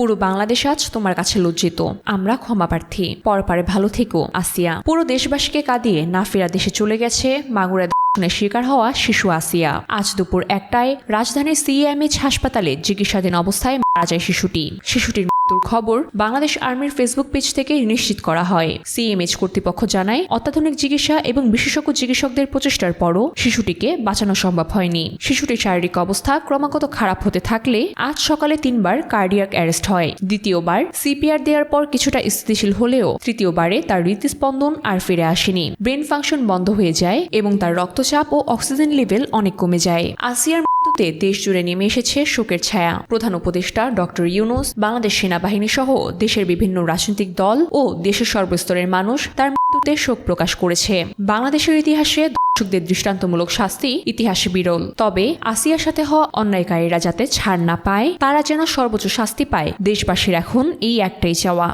পুরো বাংলাদেশ আজ তোমার কাছে লজ্জিত। আমরা ক্ষমাপ্রার্থী পরপারে ভালো থেকো, আসিয়া। পুরো দেশবাসীকে কাঁদিয়ে না ফেরা দেশে চলে গেছে। মাগুরা শিকার হওয়া শিশু আসিয়া। আজ দুপুর একটায় রাজধানীর সিএমএইচ হাসপাতালে চিকিৎসাধীন অবস্থায় মারা যায় শিশুটি। শিশুটির মৃত্যুর খবর বাংলাদেশ আর্মির ফেসবুক পেজ থেকে নিশ্চিত করা হয়। সিএমএইচ কর্তৃপক্ষ জানায়, অত্যাধুনিক চিকিৎসা এবং বিশেষজ্ঞ চিকিৎসকদের প্রচেষ্টার পরও শিশুটিকে বাঁচানো সম্ভব হয়নি। শিশুটির শারীরিক অবস্থা ক্রমাগত খারাপ হতে থাকলে আজ সকালে তিনবার কার্ডিয়াক অ্যারেস্ট হয়। দ্বিতীয়বার সিপিআর দেওয়ার পর কিছুটা স্থিতিশীল হলেও তৃতীয়বারে তার হৃদস্পন্দন আর ফিরে আসেনি। ব্রেন ফাংশন বন্ধ হয়ে যায় এবং তার রক্তচাপ ও অক্সিজেন লেভেল অনেক কমে যায়। আসিয়ার মৃত্যুতে দেশ জুড়ে নেমে এসেছে শোকের ছায়া। প্রধান উপদেষ্টা ডক্টর ইউনুস, বাংলাদেশ সেনাবাহিনী সহ দেশের বিভিন্ন রাজনৈতিক দল ও দেশের সর্বস্তরের মানুষ তার মৃত্যুতে শোক প্রকাশ করেছে। বাংলাদেশের ইতিহাসে দর্শকদের দৃষ্টান্তমূলক শাস্তি ইতিহাসে বিরল। তবে আসিয়ার সাথে হওয়া অন্যায়কারীরা যাতে ছাড় না পায়, তারা যেন সর্বোচ্চ শাস্তি পায়, দেশবাসীর এখন এই একটাই চাওয়া।